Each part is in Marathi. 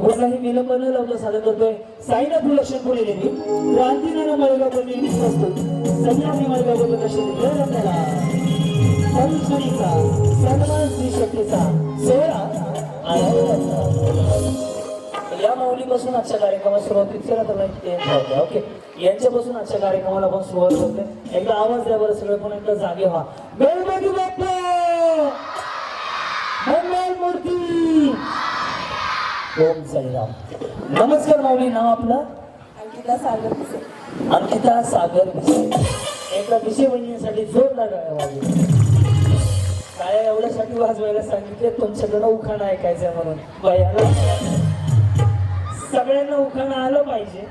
कुठलाही विलंब न लावता सादर करतोय. साईनाथ लक्षण पुढे देवी क्रांतीनारा मळगाव पण नेहमीच असतो संन्यासी मळगाव पण लक्षण आपल्याला सन्मान शक्तीचा. सोहळा या माऊलीपासून आजच्या कार्यक्रमाला सुरुवात किती तर माहिती ओके. यांच्यापासून आजच्या कार्यक्रमाला आपण सुरुवात करतोय. एकदा आवाज द्या बरं. सगळे पण एकदा जागे व्हा. गणपती बाप्पा. ओम साईराम नमस्कार माऊली नाव आपलं? अंकिता सागर. अंकिता सागर भिसे. भिसे बहिणीसाठी जोरदार गाड्या वाजवल्या काय एवढ्यासाठी वाजवायला सांगितले? तुमच्याकडनं उखाणं ऐकायचंय म्हणून. सगळ्यांना उखाणं आलं पाहिजे.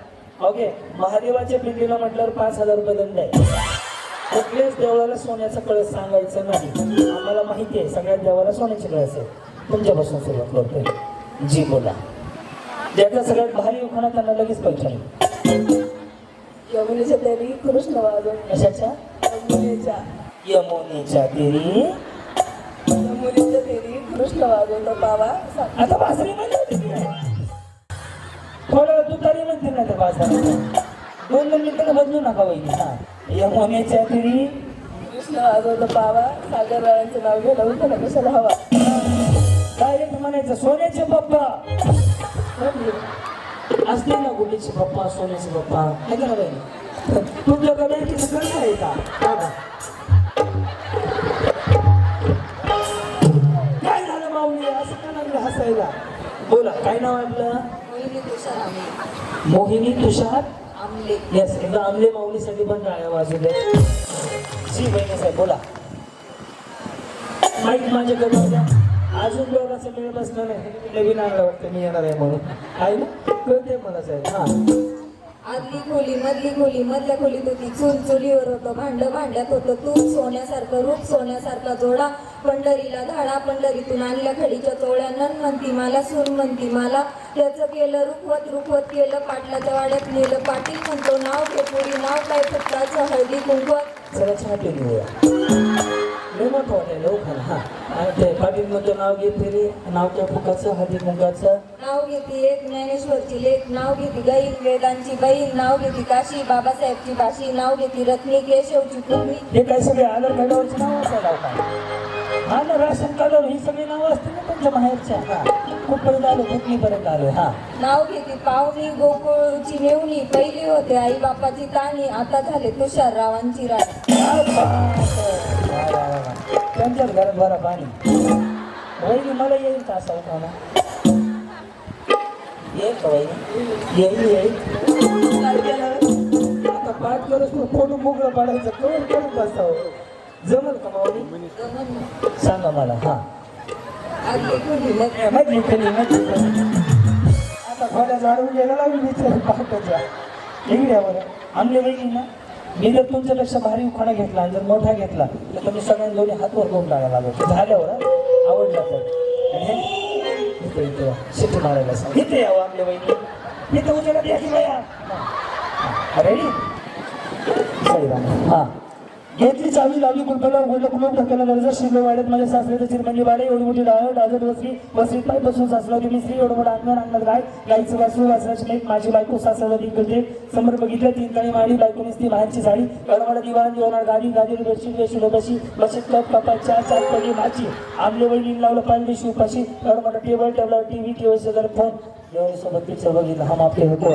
ओके महादेवाच्या पिंडीला म्हटल्यावर पाच हजार रुपये दंड आहे. कुठल्याच देवळाला सोन्याचा कळस सांगायचं नाही. आम्हाला माहिती आहे सगळ्याच देवाला सोन्याचे कळस आहे. तुमच्यापासून सुरुवात करतोय. जी बोला. ज्याचा सगळ्यात भारी उखाणा त्यांना लगेच पैठणी यमुनेच्या देवी कृष्ण वाजवून कशाच्या? यमुनेच्या. यमुनेच्या तीरी यमुनेच्या देवी कृष्ण वाजवतो पावा आता बासरी ती काय? थोडं तू तरी म्हणते ना त्या बाजारात दोन दोन मिनिटं बदलू नका वहिनी हा. यमुनेच्या तीरी कृष्ण वाजवतो पावा सागर रायांचं नाव घ्यायला होतं ना कशाला हवा? डायरेक्ट म्हणायचं सोन्याचे पप्पा. असते ना गुडीचे पप्पा सोन्याचे पप्पा. आहे का ना बहिणी तुमच्याकडे बँकेचं कर्ज आहे का. काय झालं माऊली? असं का लागलं हसायला? बोला काय नाव आहे आपलं? मोहिनी तुषार आमले. मोहिनी तुषार? आमले. येस एकदा आमले माऊलीसाठी पण टाळ्या वाजवले जी बहिणी साहेब बोला. माईक माझ्याकडे अजून दोघांचा वेळ बसला नाही. नवीन आणलं वाटतं मी येणार आहे म्हणून. आहे ना? कळते मला साहेब. हा. आदली खोली मधली खोली मधल्या खोलीत होती. चूल चुलीवर होतं भांड भांड्यात होतं. तूप सोन्यासारखं रूप सोन्यासारखा जोडा. पंढरीला धाडा पंढरीतून आणल्या खडीच्या चोळ्या. नन म्हणती मला सून म्हणती मला. त्याचं केलं रुखवत रुखवत केलं. पाटलाच्या वाड्यात नेलं. पाटील म्हणतो नाव फेपुरी नाव काय? फुटकाचं हळदी कुंकवत. चला वाटायला हो ते पाटील म्हणतो नाव घे फेरी नाव त्या फुकाचं हळदी मुंगाचं नाव घेती एक ज्ञानेश्वरची लेख. नाव घेती गाईन वेदांची बहीण नाव घेती काशी बाबासाहेबची भाषी नाव घेती रत्नी केशवची पुतणी हे काय सगळे आधार कार्डावरची नावं असायला हा ना राशन कार्डावर ही सगळी नावं असतील ना तुमच्या बाहेरच्या हा. कुठपर्यंत आलो कुठलीपर्यंत आलो हा. नाव घेती पाहुणी गोकुळची नेवणी पहिली होते आई बापाची ताणी. आता झाले तुषार रावांची राणी त्यांच्याच घरात भरा पाणी वहिनी मला येईल का असा उठाना येईल का वहिनी? येईल येईल. आता पाठ करत कोण मोकळं पाडायचं. करून करत बसावं जमल का माऊली? सांगा मला हा. माहिती आता खोल्या झाडून गेला लागली बिचारी पहाटेच्या बरं. वहिनी ना? मी जर तुमच्यापेक्षा भारी उखाणा घेतला आणि जर मोठा घेतला तर तुम्ही सगळ्यांनी दोन्ही हात वर करून टाकायला लागलो. झाल्यावर हं? आवडला तर. आणि हे? शिट्टी मारायला सांग. इथे यावं आपल्या बहिणी इथं उजेडात या की बाया रेडी साईराम हा. घेतली चावी लावली कुलपाला उघडलं कुलूप ढकललं दर्जा शिरलो वाड्यात माझ्या सासऱ्याचं चिरमंडी वाडे एवढी मोठी डाळ डाजत बसली. बसली पाय बसून सासला होती मी स्त्री एवढं मोठं अंगण अंगणात गाय गायचं वासू वासराची लेक माझी बायको सासऱ्याला ती करते समोर बघितलं तीन काळी माडी बायको निसती बाहेरची साडी गडमड दिवाण दिवाणार गाडी गाडी बेडशीट बेडशीट बशी बशीत कप कपात चहा चार पडली माझी आमले वहिनी लावलं पाणी पाहिजे शिवपाशी गडमड टेबल टेबलावर टीव्ही टीव्ही शेजार फोन एवढे सोबत पिक्चर बघितलं. हम आपके होतो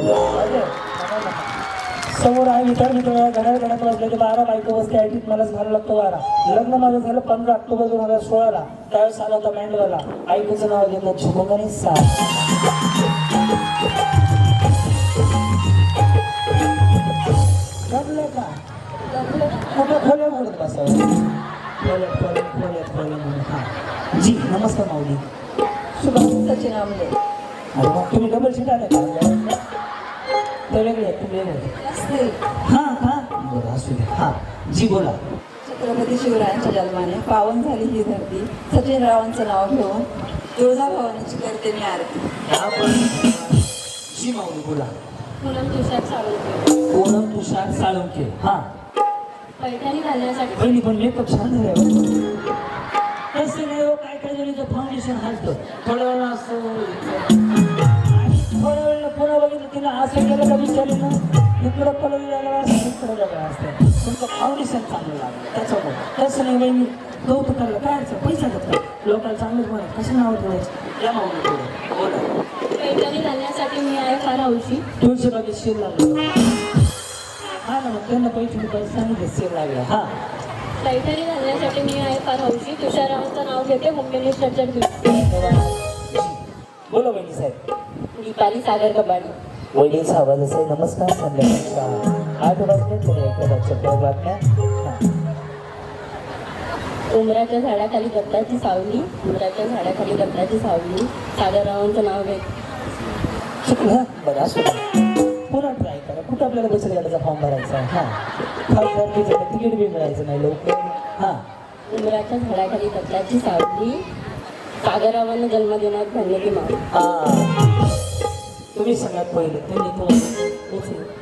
समोर आहे विचार मी तुम्हाला घड्याळ घड्यात वाजले ते बारा बायको बसते आयटीत मलाच घालायला लागतो बारा लग्न माझं झालं पंधरा ऑक्टोबर दोन हजार सोळाला. त्यावेळेस आला होता मँडवाला ऐकूचं नाव घेतलं जमलं का? कुठं खोल्या बसावं? खोल्या म्हणून. हा. जी नमस्कार माऊली. सुभाष सचिन आमले. अरे मग तुम्ही डबल आले का ते वेगळे तुम्ही वेगळे हा हा. बरं असू द्या हा जी बोला छत्रपती शिवरायांच्या जन्माने पावन झाली ही धरती. सचिन रावांचं नाव घेऊन तुळजाभवानीची करते मी आरती. आपण जी माऊली बोला. पूनम तुषार सावंत पूनम तुषार साळुंके हा. पैठणी घालण्यासाठी. पहिली पण मेकअप छान झाले तसं नाही हो काय काय जणीचं फाउंडेशन हलतं थोड्या वेळा असं झाली ना? इकडं कलर वेगळा असतं इकडं वेगळा असतं. तुमचं फाउंडेशन चांगलं लागलं. त्याच्यामुळे. तसं नाही बाई मी कौतुक करायला काय अडचण? पैसा घेतला लोकांना चांगलं म्हणत कसं नाव ठेवायचं? या थोडं बोला. पैठणी घालण्यासाठी मी आहे फार हौशी. तुळशी बागेत शेर लागला. हा ना मग त्यांना पैसे रुपये सांगितले शेर लागला. हा. पैठणी घालण्यासाठी मी आहे फार हौशी. तुषारावांचं नाव घेते मिनिस्टरच्या दिवशी बोला बहिणी साहेब दीपाली सागर कबाडी. आवाज असेल नमस्कार संध्याकाळचा आठ वाजले बातम्या. उमराच्या झाडाखाली दत्ताची सावली उमराच्या झाडाखाली दत्ताची सावली. सागररावांचं नाव घेते चुकलं? बरं असू. पुन्हा ट्राय करा. कुठं आपल्याला बचत गटाचा फॉर्म भरायचा आहे? हा. खासदारकीचं तिकीट बी मिळायचं नाही लवकर हा. उमराच्या झाडाखाली दत्ताची सावली. सागररावांना जन्म देण्यात धन्यती माव हा तुम्ही सगळ्यात पहिले तुम्हाला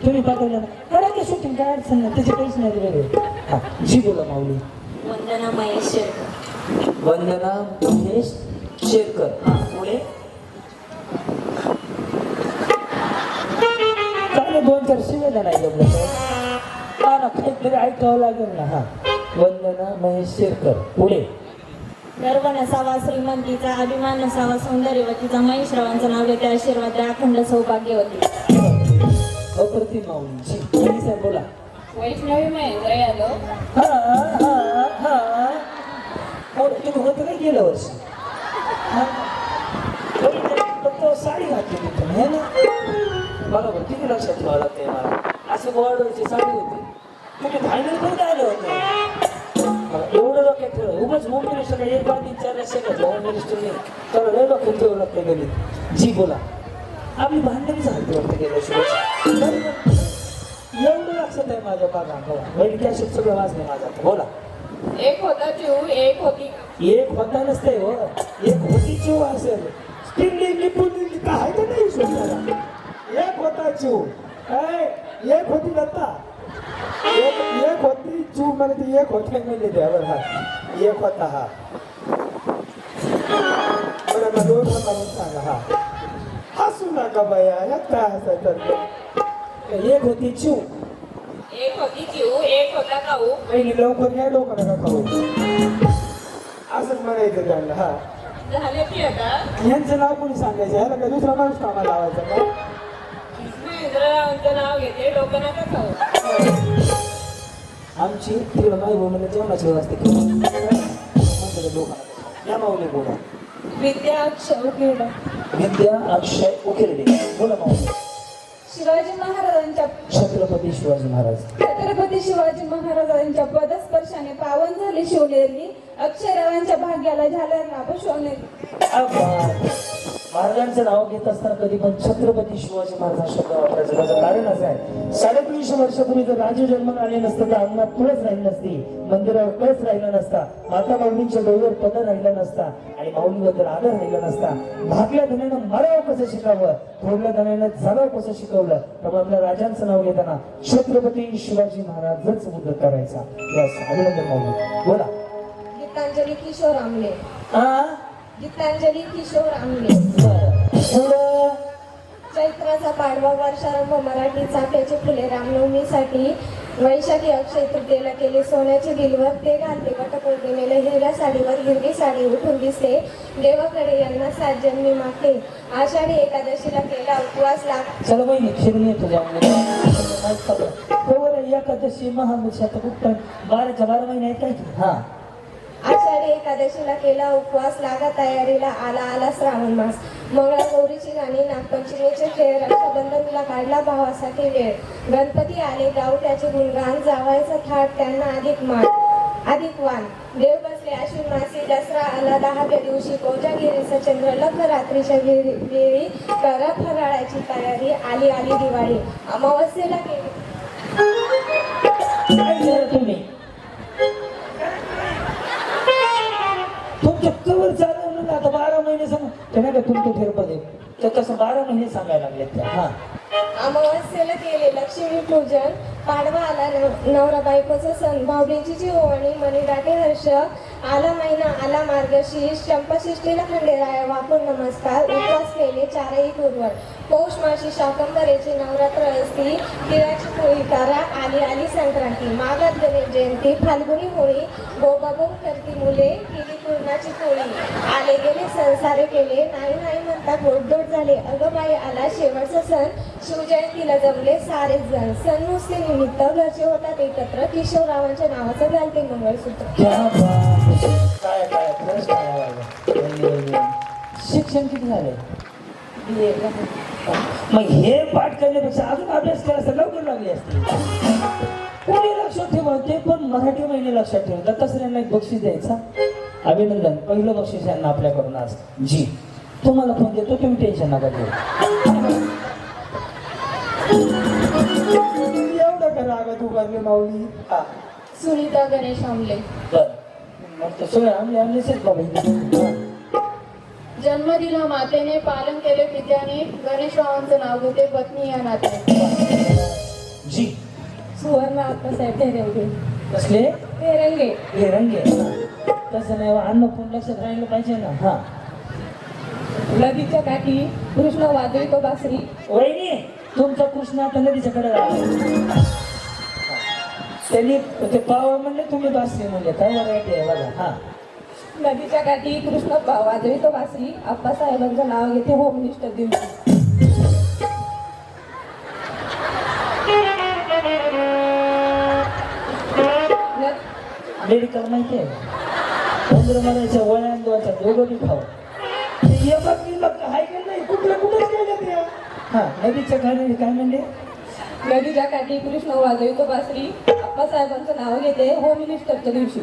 तुम्ही पाठवलं करा की शूटिंग काय अडचण नाही त्याचे पैसे नाही वेगळे हा जी बोला माऊली. वंदना महेश शेळकर वंदना महेश शेरकर. हा पुढे. काय दोन चार शिवेला नाही जमलं तर काहीतरी ऐकावं लागेल ना? हा. वंदना महेश शेरकर. पुढे. गर्व नसावा श्रीमंतीचा अभिमान नसावा सौंदर्यवतीचा महेश रावांचं नाव घेते आशीर्वाद अखंड सौभाग्यवती. अप्रतिम माऊली जी पोलीस साहेब बोला. वैष्णवी महेंद्र यादव. तुम्ही होतं काय गेल्या वर्षी? फक्त साडी घातली होती है ना? बरोबर किती लक्षात ठेवावं लागतंय मला? असं बॉर्डरची साडी होती. तुम्ही फायनल करून आले होते. एवढं डोक्यात ठेवलं. उगाच होम मिनिस्टर एक बार तीन चार लक्षात घेतलं होम मिनिस्टरने तर लय डोक्यात ठेवलं लागतं गेली जी बोला. आपली भांडणी झाली वाटतं गेल्या. एवढं लक्षात आहे माझ्या बागा बघा. त्या शिक्षक सगळं वाचले माझा बोला. एक होता चिऊ एक होती. एक होता नसते हो. एक होती चिव असेल. स्टिंगली लिपुली काय तर नाही शोधायला? एक होता चिव काय एक होती दत्ता. एक एक होती चिव म्हणजे ती एक होते म्हणजे द्यावर हा. एक होता हा बरं ना दोन होता म्हणून सांगा हा हसू नका बाया यात काय हसायचं एक होती चिव एक होती चिऊ एक होता काऊ पहिली लवकर या डोकं नका खाऊ असंच म्हणायचं त्यांना हा झाले की आता. यांचं नाव कोणी सांगायचं? ह्याला का दुसरा माणूस कामाला लावायचा का? नाव घेते आमची माई बोलणं जेवणाची व्यवस्था केली. म्हणतो लोकांना या माऊली बोला. विद्या अक्षय उकिरडा विद्या अक्षय उकिरडे बोला माऊली. शिवाजी महाराजांच्या छत्रपती शिवाजी महाराज. छत्रपती शिवाजी महाराजांच्या पदस्पर्शाने पावन झाली शिवनेरी अक्षयरावांच्या भाग्याला झाल्या लाभ शिवनेरी. महाराजांचं नाव घेत असताना कधी पण छत्रपती शिवाजी महाराज शब्द वापरायचं. त्याचं कारण असं आहे. साडेतीनशे वर्षापूर्वी जर राजे जन्माला आले नसतं तर अंगणात तुळस राहिली नसती मंदिरावर कळस राहिला नसता माता माऊलींच्या डोळ्यावर पद राहिला नसता आणि माऊलीबद्दल आदर राहिला नसता. भागल्या धन्यानं मराव कसं शिकावं थोडल्या धन्यानं जगाव कसं शिकवलं? त्यामुळे आपल्या राजांचं नाव घेताना छत्रपती शिवाजी महाराजच उल्लेख करायचा. यस अभिनंदन माऊली बोला. गीतांजली किशोर आमले. हा गीतांजली किशोर आमले चैत्राचा पाडवा वर्षारंभ मराठी चाफ्याची फुले रामनवमीसाठी. वैशाखी अक्षय तृतीयेला केले सोन्याचे दिलवर ते घालते वटपौर्णिमेला. हिरव्या साडीवर हिरवी साडी उठून दिसते. देवाकडे यांना सात जन्मी मागते. आषाढी एकादशीला केला उपवास लाग चला बहिणी फिरून येतो एकादशी महामुषात कुठं? बाराच्या बारा महिने येत आहे हा. आषाढी एकादशीला केला उपवास लागा तयारीला आला आला श्रावण मास. मंगळागौरीची गाणी नागपंचमीचे खेळ रक्षाबंधनला काढला भावासाठी वेळ. गणपती आले गाऊ त्याचे गुणगान जावायचा थाट त्यांना अधिक मान अधिक वान. देव बसले अश्विन मासी दसरा आला दहाव्या दिवशी कोजागिरीचा चंद्र लख रात्रीच्या वेळी वेळी करा फराळाची तयारी आली आली दिवाळी. अमावस्येला केली चालवलं तर बारा महिने सांग. ते नाही का तुमचं ठेरपदे तर तसं बारा महिने सांगायला लागले त्या. हा. अमावस्येला केले लक्ष्मी पूजन पाडवा आला नव- नवरा बायकोचा सण भाऊबींची ओवाळणी मणिदाटे हर्ष आला महिना आला मार्गशीर्ष चंपाशिष्टीला खंडेराया वाकून नमस्कार उपवास केले चारही गुरुवार. पौष माशी शाकंबरेची नवरात्र असती तिळाची पोळी तारा आली आली संक्रांती. मागात गणेश जयंती फाल्गुनी होळी बोबाबोब करती मुले केली पूर्णाची पोळी आले गेले संसारे केले. नाही नाही म्हणता गोडदोड झाले. अगं बाई आला शेवटचा सण. शिवजयंतीला जमले सारे जण. सण नुसते निमित्त घरचे होतात. एकत्र किशोररावांच्या नावाचं घालते मंगळसूत्र. शिक्षण किती झाले मग हे पाठ करण्यापेक्षा अजून अभ्यास असता लवकर लागली असते. कोणी लक्षात ठेवा ते पण मराठी महिने लक्षात ठेवा दत्ताश्रेयांना एक बक्षीस द्यायचा. अभिनंदन. पहिलं बक्षीस यांना आपल्याकडून आज. जी. तुम्हाला फोन देतो तुम्ही टेन्शन नका घेऊ. एवढं करा अगं तू करले माऊली. हा. सुनीता गणेश आमले. बर. मग तर सगळं आम्ही आमलेच बाबा. जन्म दिला मातेने पालन केले पित्याने गणेशरावांचं नाव घेते पत्नी या नात्याने जी. सुवर्ण आत्मासाहेब ठेरंगे कसले? ठेरंगे हे रंगे तसं नाही अन्न पण लक्षात राहिलं पाहिजे ना. हा. नदीच्या काठी कृष्ण वाजवी तो बासरी. वहिनी तुमचा कृष्ण आता नदीच्या कडे राहिला त्यांनी ते पाव म्हणले तुम्ही बासरी म्हणले. काय व्हरायटी आहे बघा. हा. नदीच्या काठी कृष्ण बा- वाजवी तो बासरी. आप्पासाहेबांचं नाव घेते होम मिनिस्टर दिवशी माहिती आहे पंधरा महिन्याच्या वळ्यान दोनच्या दोघं बी खाऊ ते ये बघ मी बघ हाय का नाही? कुठलं कुठंच गेलं हा नदीच्या खाली काय म्हणले? नदीच्या काठी कृष्ण वाजवी तो बासरी. आप्पासाहेबांचं नाव घेते. होम मिनिस्टरच्या दिवशी.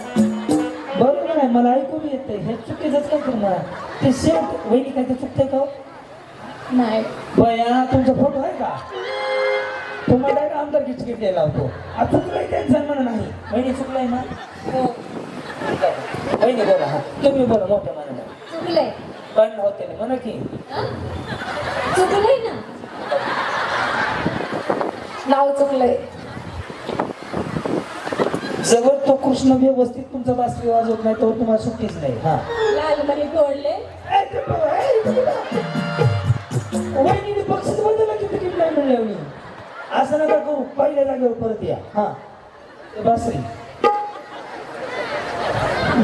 बरोबर आहे मला ऐकून येते हे चुकीचंच काय करणार? ते शेवट वहिनी काय ते चुकतंय का हो? नाही. बया तुमचा फोटो आहे का? तुम्हाला आमदार तिकीट द्यायला होतो आ, चुकलंय त्यांचं म्हणा नाही. वहिनी चुकलंय ना? हो. वहिनी बोला हा. तुम्ही बोला मोठ्या मनाने. चुकलंय. पण होते ना म्हणा की. चुकलंय ना? नाव चुकलंय. जवळ तो कृष्ण व्यवस्थित तुमचा बासरी वाजवत नाही तो तुम्हाला सुट्टीच नाही. हा. लाल मणी तोडले. वहिनीने बक्षीस बदललं की तिकीट नाही मिळले वहिनी असं नका करू. पहिल्या जागेवर परत या. हा. बासरी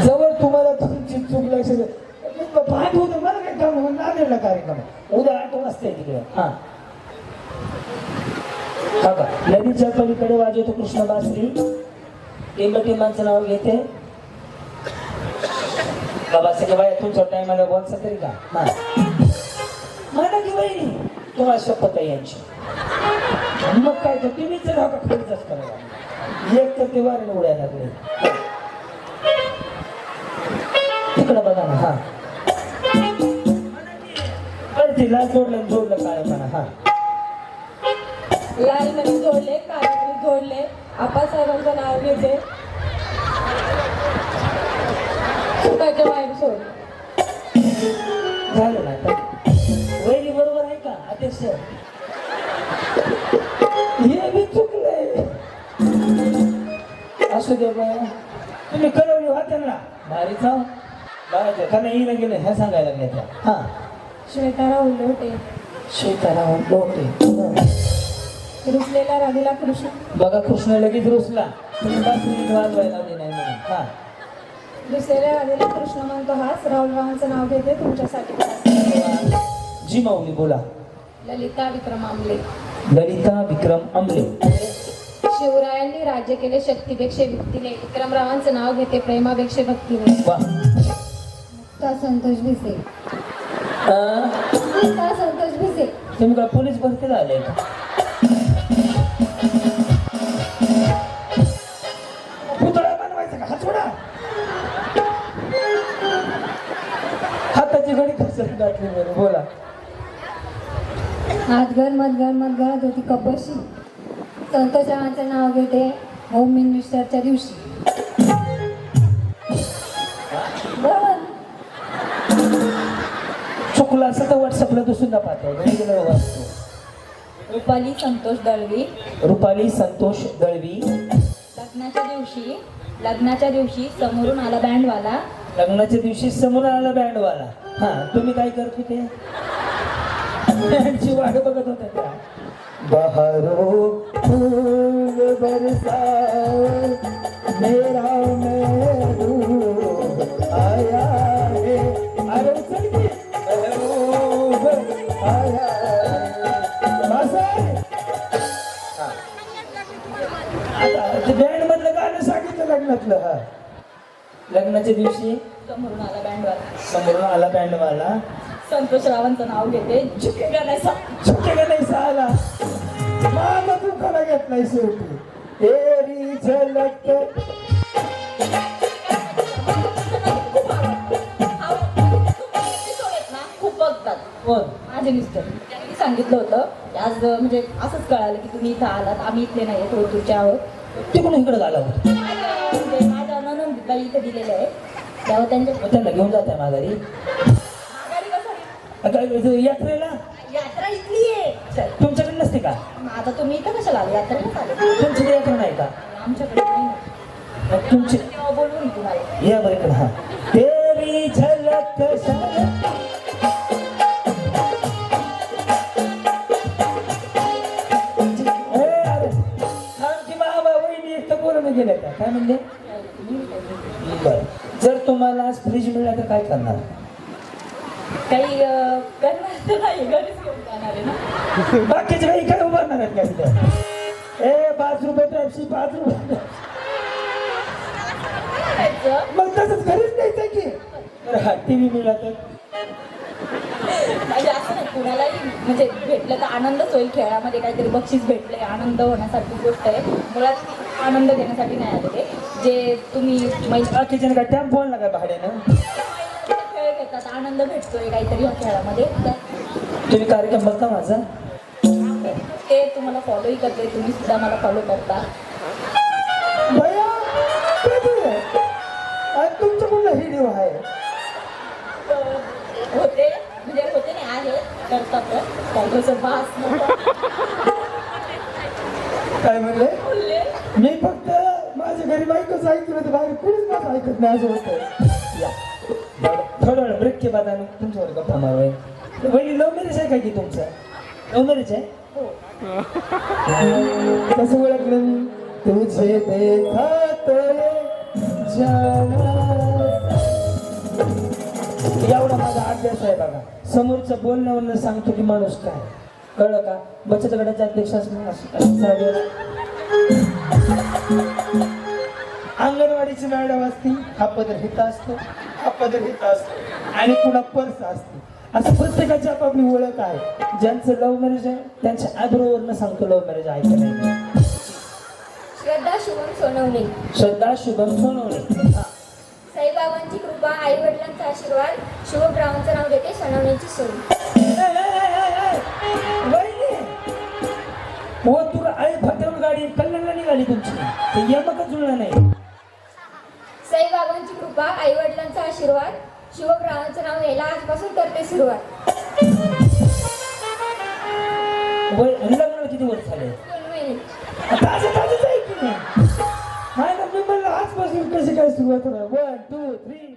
जवळ तुम्हाला तुमची चूक लक्षात पाहत होतं मला काय काम म्हणून नांदेडला कार्यक्रम उद्या आठ वाजता तिकडे. हा. हा नदीच्या पलीकडे वाजवतो कृष्ण बासरी. टिंब माणसं नाव घेते. बाबा सगळे बाया तुमच्या टायमाला बोलचा तरी का? मला की बहिणी तुम्हाला शपथ आहे यांची. मग काय तर तुम्हीच जर हा का खर्चच एक तर ते वारण उडायला लागले. तिकडं बघा ना हा. तिला जोडलं जोडलं काय म्हणा हा. लाल मध्ये जोडले काळे मणी जोडले. आप्पासाहेबांचं नाव घेते. का नाही येईला गेलं ह्या सांगायला लागल्या त्या. हा. श्वेताराव उल्लोटे शेताराव लोटे रुसलेला राधीला कृष्ण. बघा कृष्ण लगेच रुसला. वाजवायला नाही म्हणून. हा. रुसलेल्या राधीला कृष्ण म्हणतो हास राहुलरावांचं नाव घेते तुमच्यासाठी जी माऊली बोला. ललिता विक्रम आमले. ललिता विक्रम अमले शिवरायांनी राज्य केले शक्तीपेक्षा व्यक्तीने विक्रमरावांचं नाव घेते प्रेमापेक्षा भक्तीने. वा. का संतोष भिसे? अं, का संतोष भिसे? तुम्ही काय पोलीस पुतळा बनवायचा का? हा सोडा हाताची घडी कसं घातली बरं बोला. हातघर मधघर मधघरात होती कपशी. संतोषावांचं नाव घेते होम मिनिस्टरच्या दिवशी. असं तर व्हॉट्सअपला तो सुद्धा वाचतो रुपाली संतोष दळवी. रुपाली संतोष दळवी. लग्नाच्या दिवशी लग्नाच्या दिवशी समोरून आला बँडवाला. लग्नाच्या दिवशी समोर आला बँडवाला. हा तुम्ही काय करत होते? वाट बघत होत्या त्या. बहारो फूल बरसा मेरा लग्नाच्या दिवशी? समोरून आला बँडवाला. समोरून आला बँडवाला. संतोष रावांचं नाव घेते. झुकेगा नाही सा झुकेगा नाही साला मामा तू खरा घेत नाही शेवटी. तेरी झलक. माझे मिस्टर. त्यांनी सांगितलं होतं की आज म्हणजे असंच कळालं की तुम्ही इथं आलात. आम्ही इथले नाही थोडं दूरचे आहोत तिकडून इकडे झाला होता. ननंदबाई इथे दिलेले आहे. तेव्हा त्यांच्या त्यांना घेऊन जात आहे माघारी. माघारी कसं काय इथं यात्रेला? यात्रा इथली आहे. चल तुमच्याकडे नसते का? मग आता तुम्ही इथं कशाला आले? यात्रेला आले तुमची यात्रा नाही का? आमच्याकडे नाही. मग तुमची तेव्हा बोलवून तुम्हाला या बरं इकडे हा. तेरी झलक झलक ए, अरे, बाबा, वहिनी एकटं बोलून गेले का? काय म्हणले? बरं. जर तुम्हाला आज फ्रीज मिळाला तर काय करणार? काही अं, करणार तर नाही घरीच घेऊन जाणार आहे ना? बाकीचे काही काय उभारणार आहेत का तिथं ए पाच रुपये ट्रॅपसी पाच रुपये. करायचं मग तसंच घरीच द्यायचं की? हा टी व्ही मिळाला तर? म्हणजे असं नाही कुणालाही म्हणजे भेटलं तर आनंदच होईल खेळामध्ये काहीतरी बक्षीस भेटले आनंद होण्यासारखी गोष्ट आहे. मुळात आनंद घेण्यासाठी नाही आले ते. जे तुम्ही मैत्री बाकीच्या काय टॅम्पो आणला काय भाड्यानं? खेळ घेतात आनंद भेटतोय काहीतरी या खेळामध्ये. तुम्ही कार्यक्रम बघता माझा? ते तुम्हाला फॉलोही करते तुम्ही सुद्धा मला फॉलो करता. भैया? आणि तुमच्याकडून व्हिडिओ आहे? होते म्हणजे होते नाही आहे. करतात. फॉलोचं भास. काय म्हणले? बोलले. मी फक्त माझ्या घरी बायकोच ऐकलं होतं बाहेर कुणीच माझं ऐकत नाही असं होतं या. थोडं वेळ ब्रेक के तुमच्यावर गप्पा मारूया वहिनी लव्ह मॅरेज आहे का की तुमचं? लव्ह मॅरेज आहे कसं ओळखलं मी? तुझे देखा एवढा माझा अभ्यास आहे बघा. समोरच्या बोलण्यावरनं सांगतो की माणूस काय? कळलं का? बचत गटाचे अध्यक्ष असणार. असं अंगणवाडीची मॅडम असती हा पदर हिता असतो हा पदर हिता असतो. आणि पुन्हा पर्स असते. असं प्रत्येकाची आपापली ओळख आहे. ज्यांचं लव्ह मॅरेज आहे त्यांच्या आयब्रोवरनं सांगतो लव्ह मॅरेज आहे का नाही? श्रद्धा शुभम सोनवणे. श्रद्धा शुभम सोनवणे. साईबाबांची कृपा आई वडिलांचा आशीर्वाद शुभब्रावांचं नाव घेते सणवण्याची सोय. हो तुला आई फाट्यावर गाडी कल्याणला निघाली तुमची. ते यमकच जुळलं नाही. साईबाबांची कृपा आई वडिलांचा आशीर्वाद शुभब्रावांचं नाव घ्यायला आजपासून करते सुरुवात. वय लग्नाला किती वर्ष झाले? दोन महिने. ताजं ताजंच आहे की नाही? नाही ना मी म्हणलं आजपासून कशी काय सुरुवात होणार? One two three